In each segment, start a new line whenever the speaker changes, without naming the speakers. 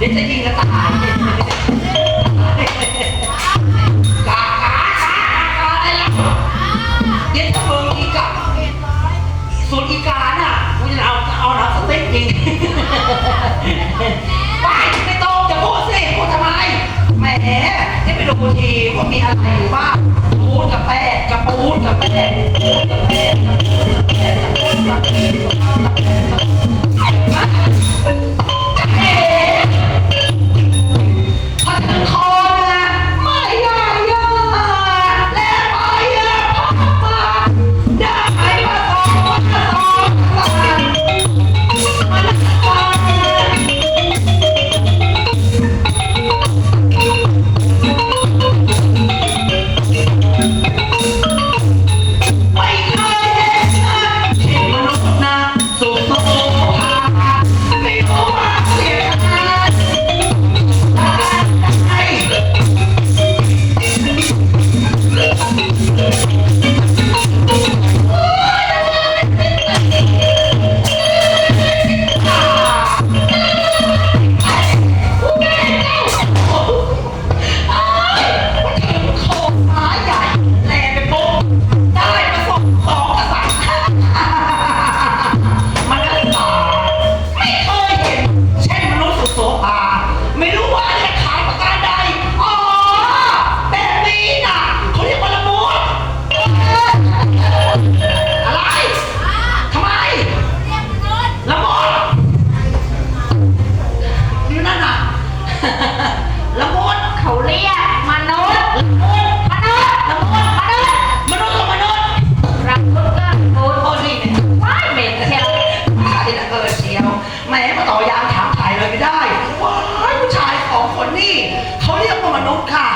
เดี๋
ยวจะยิงกันตายกากากากาได้แล้วเดี๋ยวจะเบิงอีกาส่วอีกาน่ะกจะเอาเอาหนังสเต็กยิงไปไม่ตรงจะพูดสิพูดทำไมแหมนี่ไปดูทีว่ามีอะไรอยู่บ้างพูดกับแป แห
ม
มาต่อยามถามถ่ายเลยไม่ได้ว้ายผู้ชายสองคนนี่เขาเรียกว่ามนุษย์ค่ะ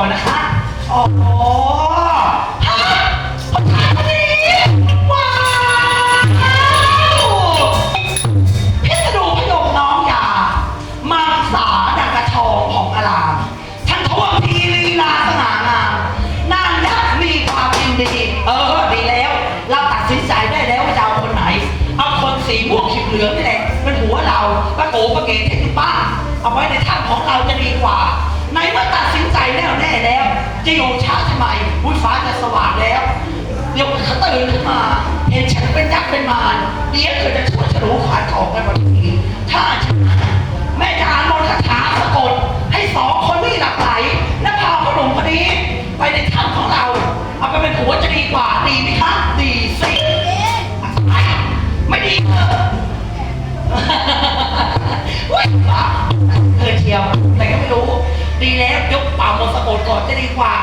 ่อนนะคะอ๋อฮะคนดีว้าวพิสดูพยมน้องยามังสาดังกระทองของอารามทั้งทวงทีลีลาสง่างามนางยักษ์มีความเป็นดีเออดีแล้ว เราตัดสินใจได้แล้วว่าจะเอาคนไหน เอาคนสีม่วงขีดเหลืองนี่แหละเป็นหัวเราปะโกป้าเกงเที่ป้าเอาไว้ในถ้ำของเราจะดีกว่า ไหนเมื่อตัดสินใจแล้วแน่แล้วจะอยู่ช้าทำไมวุ้ยฟ้าจะสว่างแล้ว เดี๋ยวเขาตื่นขึ้นมา เห็นฉันเป็นยักษ์เป็นมารเดี๋ยวเธอจะช่วยฉลุขายของในวันนี้ ถ้าฉันแม่จะอ่านมนต์คาถาสะกดให้สองคนนี้หลับไหล จะดีกว่า